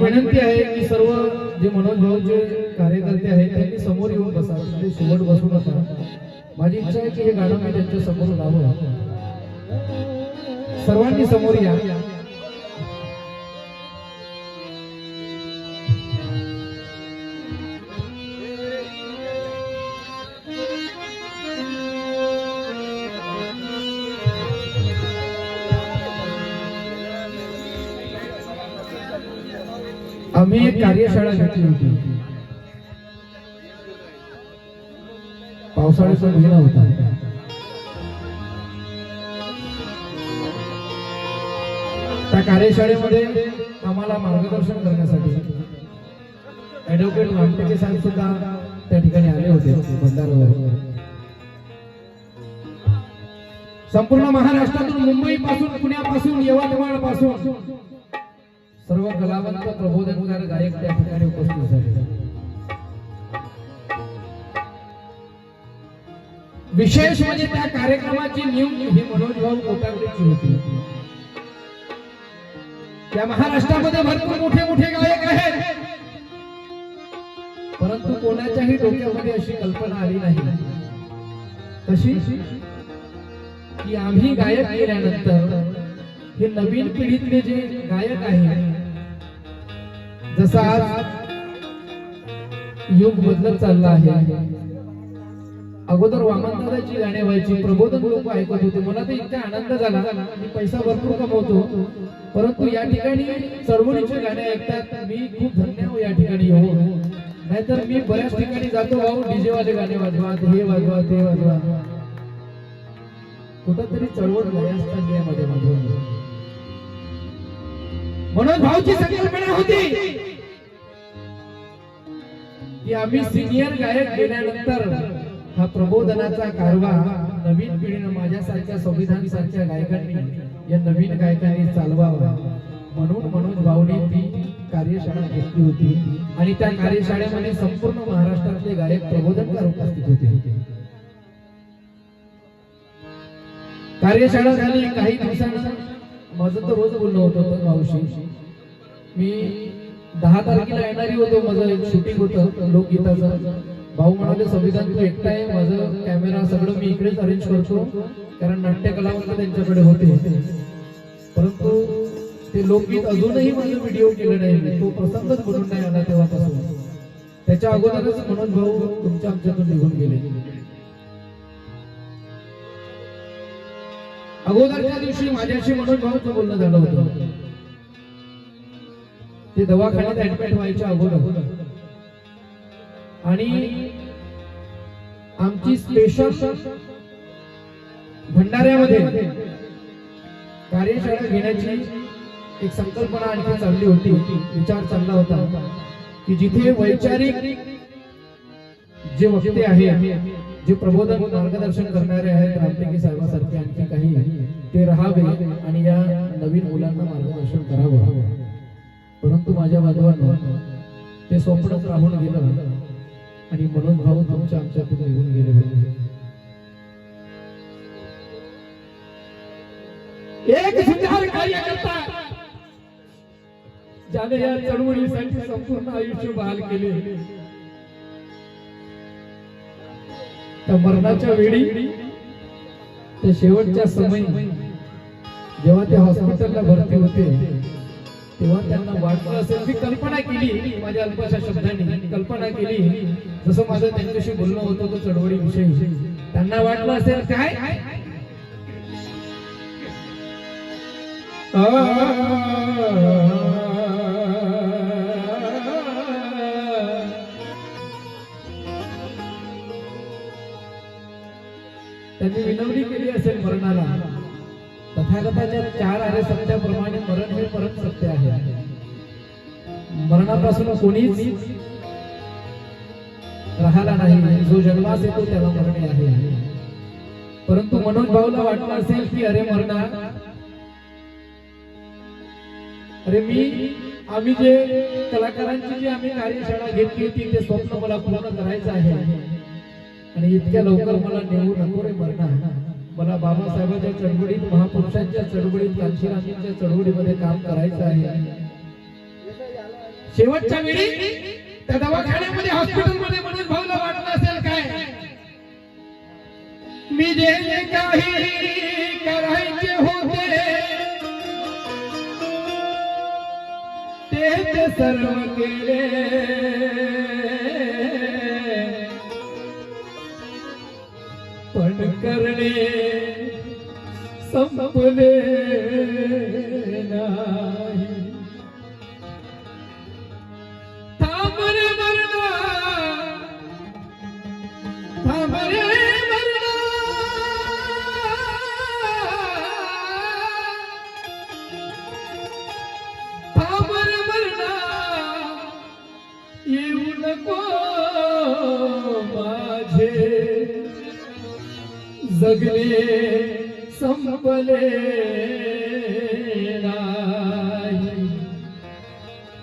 विनंती आहे की सर्व जे मनोज भाऊचे कार्यकर्ते आहेत त्यांनी समोर येऊन बसा. म्हणजे शेवट बसू नका. माझी इच्छा आहे की हे गाणं मी त्यांच्यासमोर लावू. सर्वांनी समोर या. कार्यशाळा घेतली होती. पावसाळ्याचा महिना होता. त्या कार्यशाळेमध्ये आम्हाला मार्गदर्शन करण्यासाठी ऍडव्होकेट रामटेके साहेब सुद्धा त्या ठिकाणी आले होते भंडारावर. संपूर्ण महाराष्ट्रातून मुंबई पासून पुण्यापासून यवतमाळपासून सर्व कलावंत प्रबोधनकार गायक त्या ठिकाणी उपस्थित झाले. विशेष म्हणजे त्या कार्यक्रमाची नीव ही मनोज भाऊ कोटागडेची होती. त्या महाराष्ट्रामध्ये भरपूर मोठे मोठे गायक आहेत. परंतु कोणाच्याही डोक्यामध्ये अशी कल्पना आली नाही. कशी? की आम्ही गायक केल्यानंतर हे नवीन पिढीतले जे गायक आहेत जसा आज युग बदलत चालला आहे. अगोदर वामनदादाची गाणी व्हायची प्रबोधन लोक ऐकत होते. मला तर इतका आनंद झाला. मी पैसा भरपूर कमवतो. परंतु या ठिकाणी चळवळीचे गाणे ऐकतात. मी खूप धन्य हो या ठिकाणी येऊ नाहीतर मी बऱ्याच ठिकाणी जातो भाऊ डीजे वाले गाणे वाजवा हे वाजवा ते वाजवा. कुठंतरी चळवळ बऱ्याच चालली आहे मध्ये मध्ये. म्हणून भाऊची संकल्पना होती की आम्ही सिनियर गायक गेल्यानंतर हा प्रबोधनाचा कारवा नवीन पिढीनं माझ्यासारख्या संविधान सारख्या गायकांनी या नवीन गायकांनी चालवावा. म्हणून मनोज भाऊनी ती कार्यशाळा घेतली होती. आणि त्या कार्यशाळेमध्ये संपूर्ण महाराष्ट्रातले गायक प्रबोधनकार उपस्थित होते. कार्यशाळा झाली काही दिवसानंतर माझं तर रोज बोलणं होत होतं भाऊशी मी दहा तारखेला येणारी होतो माझं एक शूटिंग होतं लोकगीताचं. भाऊ म्हणाले संविधान तू एकटा आहे माझं कॅमेरा सगळं मी इकडेच अरेंज करतो कारण नाट्य कलावंत त्यांच्याकडे होते. परंतु ते लोकगीत अजूनही माझं व्हिडिओ केलं नाही तो प्रसंगच बनून नाही आला तेव्हापासून. त्याच्या अगोदरच म्हणून भाऊ तुमच्या आमच्यातून निघून गेले. अगोदरच्या दिवशी माझ्याशी म्हणून भाऊचं बोलणं झालं होतं. ते दवाखान्यात ऍडमिट व्हायच्या अगोदर. आणि आमची स्पेशल भंडाऱ्यामध्ये कार्यशाळा घेण्याची एक संकल्पना आणखी चालली होती. विचार चालला होता. की जिथे वैचारिक जे वक्ते आहे जे प्रबोधन मार्गदर्शन करणारे आहेत रामटेके साहेबांसारखे आणखी काही ते राहावे आणि या नवीन मुलांना मार्गदर्शन करावं. परंतु माझ्या बांधवांना ते स्वप्नच राहून गेलं आणि मनोज भाऊ तुमच्या आमच्यातून निघून गेले होते. एक सुधार कार्यकर्ता ज्याने या चळवळीसाठी संपूर्ण आयुष्य बहाल केले. त्या मरणाच्या वेळी त्या शेवटच्या समय जेव्हा ते हॉस्पिटलला भरती होते तेव्हा त्यांना वाटलं असेल मी कल्पना केली माझ्या अल्पशा शब्दांनी कल्पना केली. जसं माझं त्यांच्याशी बोलणं होतं होतं चळवळीविषयी. त्यांना वाटलं असेल काय? त्यांनी विनवणी केली असेल मरणाला. तथागताच्या चार आर्य सत्याप्रमाणे मरण हे परम सत्य आहे. मरणापासून कोणीच राहिला नाही. जो जन्मास येतो त्याला मरणे आहे. परंतु मनोज भाऊला वाटलं असेल की अरे मरणा अरे मी आम्ही जे कलाकारांची जी आम्ही कार्यशाळा घेतली होती ते स्वप्न मला पूर्ण करायचं आहे. आणि इतक्या लवकर मला नेऊ नको रे मरणा मला बाबासाहेबांच्या चळवळीत महापुरुषांच्या चळवळीत कांशीरामांच्या चळवळीमध्ये काम करायचं आहे. शेवटच्या वेळी त्या दवाखान्यामध्ये हॉस्पिटलमध्ये मनोज भाऊला वाटलं असेल काय? मी जे जे काही करायचे होते ते ते सर्व केले. करणे संपले जगले संपले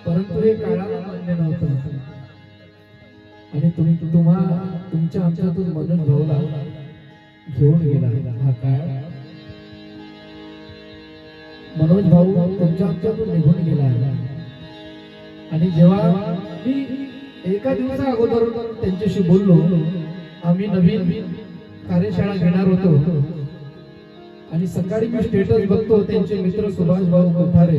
परंतु हे काळाला मान्य नव्हतं. आणि तुम्ही तुम्हा तुमच्या आमच्यातून मदन भाऊला घेऊन गेला हा काळ. मनोज भाऊ तुमच्या आमच्यातून निघून गेला. आणि जेव्हा मी एका दिवसा अगोदर त्यांच्याशी बोललो आम्ही नवीन कार्यशाळा घेणार होतो. आणि सकाळी मी स्टेटस बघतो त्यांचे मित्र सुभाष भाऊ कोठारे.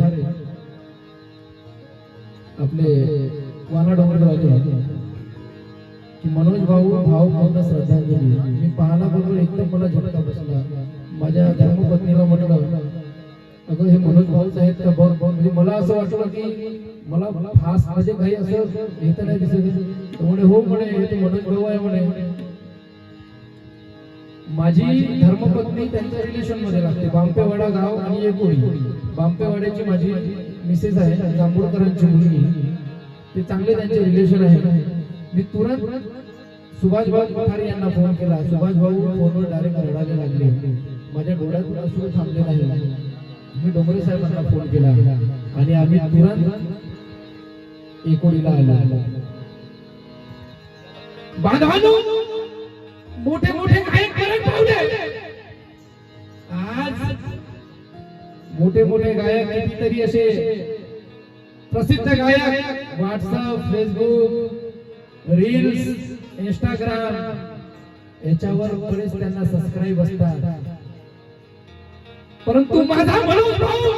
आपले वाना डोंगरवाले की मनोज भाऊ भाऊ पूर्ण श्रद्धांजली. मी पाहायला बरोबर एकदम मला झटका बसला. माझ्या धर्मपत्नीला म्हटलं अगं हे मनोज भाऊच आहेत का? बघ बघ. म्हणजे मला असं वाटलं की मला फास्ट म्हणजे काही असं येत नाही दिसत. त्यामुळे हो म्हणे मनोज भाऊ आहे म्हणे. माझी धर्मपत्नी त्यांच्या रिलेशनमध्ये लागते बांपेवाडा गाव आणि एकोळी बांपेवाड्याची माझी मिसेस आहे जांभूळकरांची मुलगी. ते चांगले त्यांचे रिलेशन आहे. मी तुरंत सुभाष भाऊ कोठारे यांना फोन केला. सुभाष भाऊ फोनवर डायरेक्ट रडायला लागले. माझ्या डोळ्यातून असून थांबले नाही. मी डोंगरे साहेबांना फोन केला. आणि आम्ही तुरंत एकोळीला आलो. बांधवानो मोठे मोठे मोठे गायक कितीतरी असे. प्रसिद्ध गायक व्हॉट्सअप फेसबुक रील्स इंस्टाग्राम याच्यावर बरेच त्यांना सबस्क्राईब असतात. परंतु माझा म्हणून भाऊ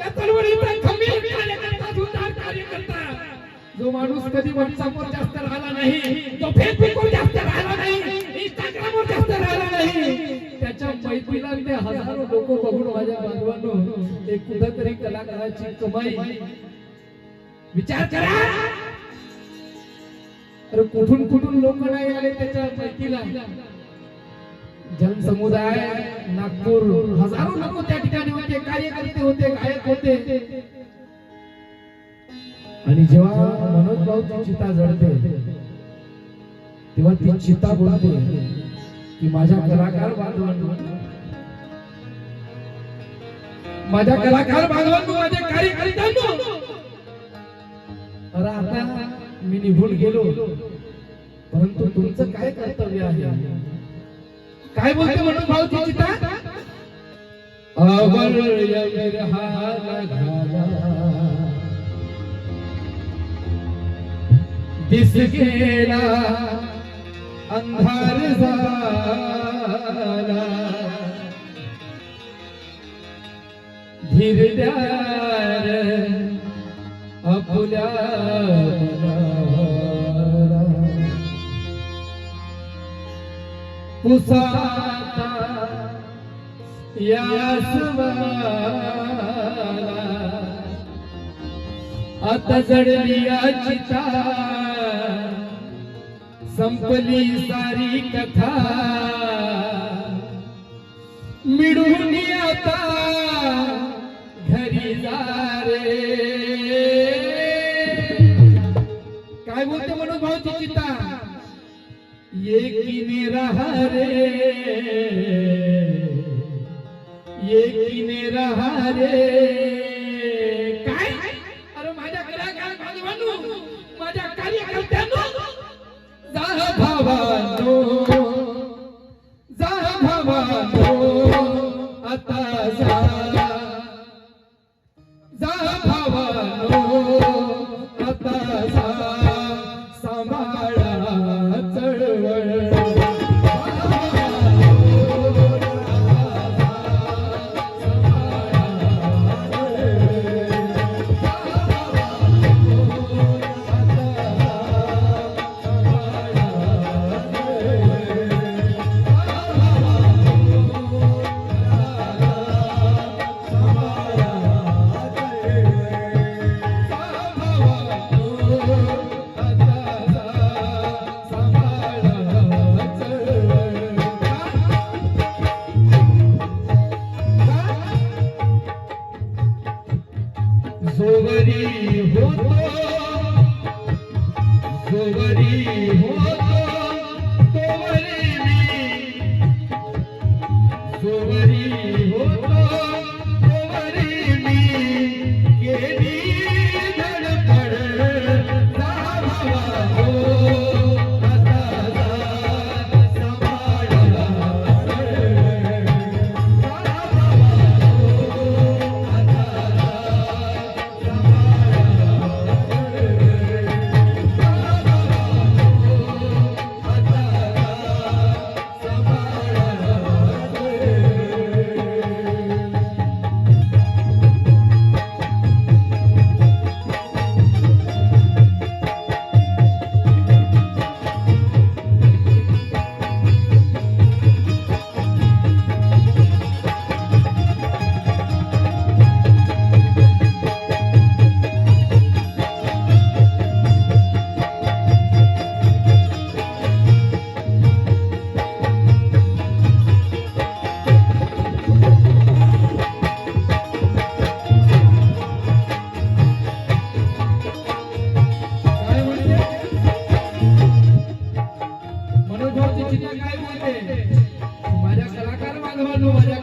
या चळवळीचा खंबीर कार्यकर्ता जोरदार कार्यकर्ता जो माणूस कधी व्हॉट्सअपवर जास्त राहिला नाही तो फेसबुकवर जास्त राहिला नाही पहिला ते हजारो लोक बघून माझ्या बांधवांनो एक कुठंतरी कलाकाराची कमाई. विचार करा! अरे कुठून कुठून लोक नाही आले त्याच्या माहितीला जनसमुदाय नागपूर हजारो लोक त्या ठिकाणी होते कार्यकर्ते होते गायक होते. आणि जेव्हा मनोज भाऊची चिता जळते तेव्हा ती चिता बोलते की माझ्या कलाकार बांधवांना माझ्या कलाकार बांधवांनो माझ्या कार्यकर्त्यांनो अरे आता मी निघून गेलो. परंतु तुमचं काय कर्तव्य आहे? काय बोलते म्हणून भाऊ चिता? अवर दिस गेला अंधार झाला. धीर द्यार आपुल्या मनाला. पुसाता यासवाला आता जडली चिता संपली सारी कथा. मिळून आता ये किने रहा रे। ये किने रहा रे। काय? अरे माझ्या घराघर बांधवांनो माझ्या कार्यकर्त्यांनो जा भावानो जा भावानो आता जा. जा भावानो. जोगरी होतो. जोगरी होतो. काय बोलते माझ्या कलाकार बांधवांनो माझ्या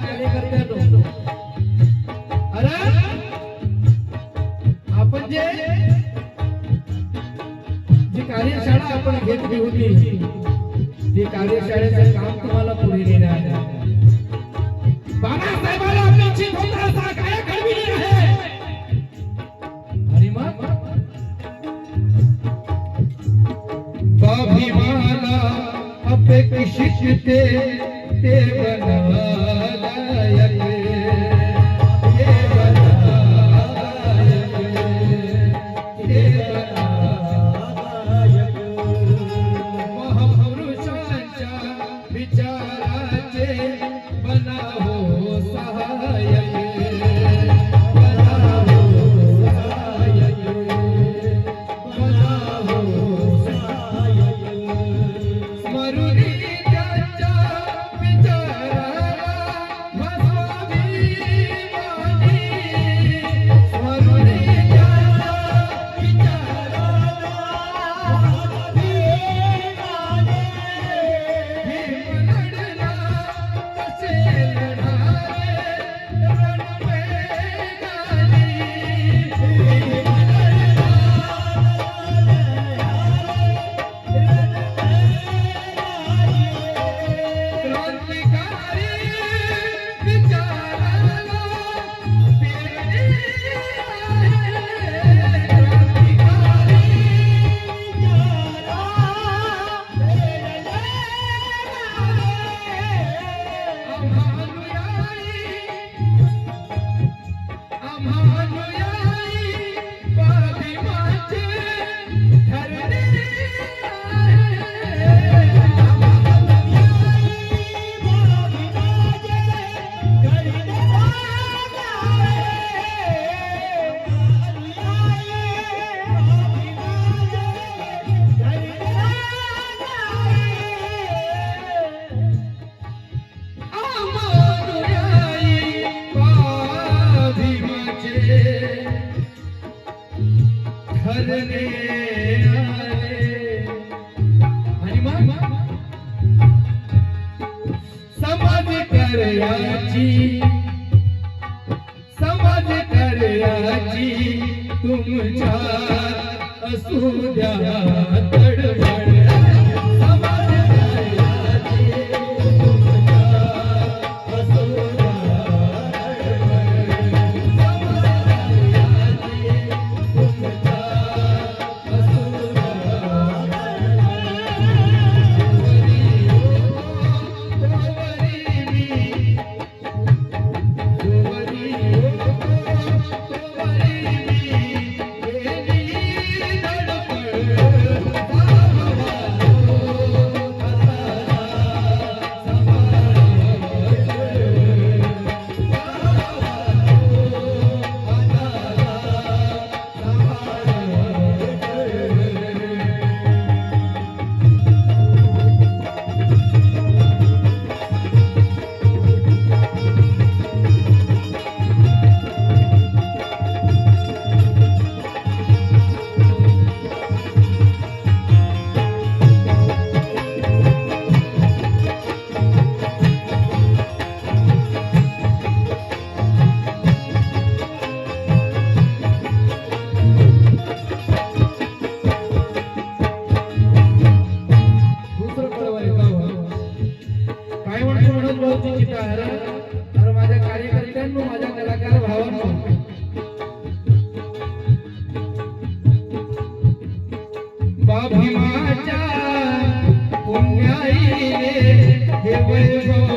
Eu vou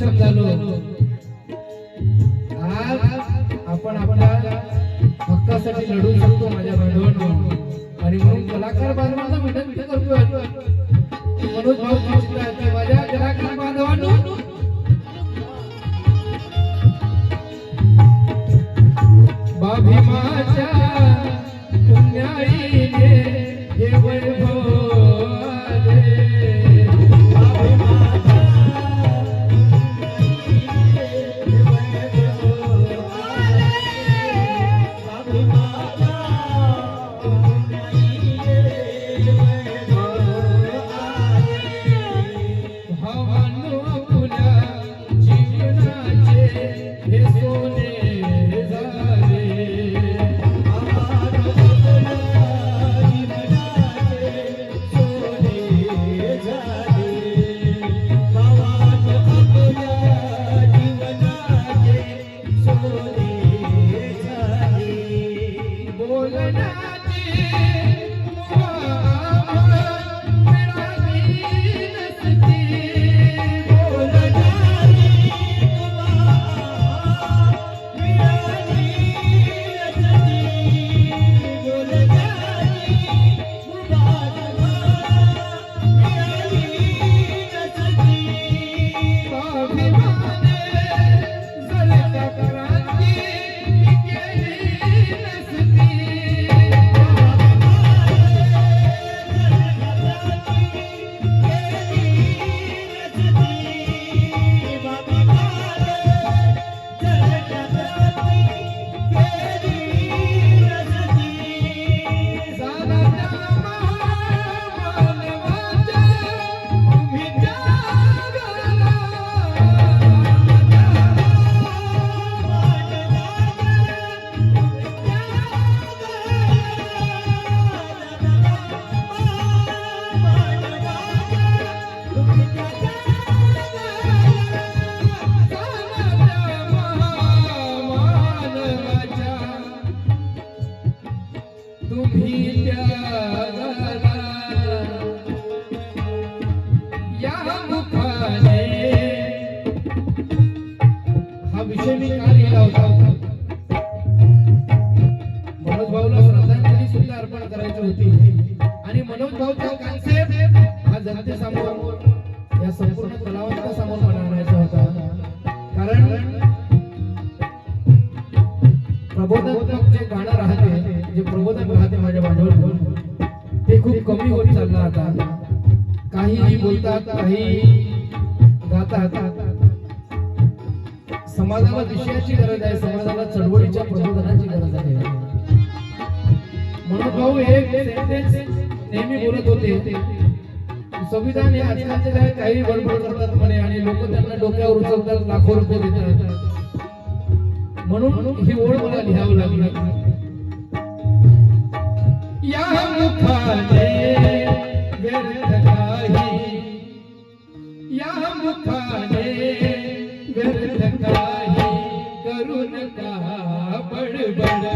सक्षम झालो. आज आपण आपल्या हक्कासाठी लढू शकतो माझ्या बांधवांवर आणि म्हणून कलाकार बांधवांना विनंती करतोय. मनोज भाऊ माझ्या कलाकार बांधवांना. बाभीमाच्या पुण्याई हे वैभव समाजाला विषयाची गरज आहे समाजाला चळवळीच्या प्रबोधनाची गरज आहे. म्हणून भाऊ हे नेहमी बोलत होते. संविधान हे आजकालचे काय काही बडबड करतात म्हणे आणि लोक त्यांना डोक्यावर उचलतात लाखो रुपये देतात. म्हणून ही ओळ मला लिहावं लागली. या मुखाने व्यर्थ काही. या मुखा ಬಂದ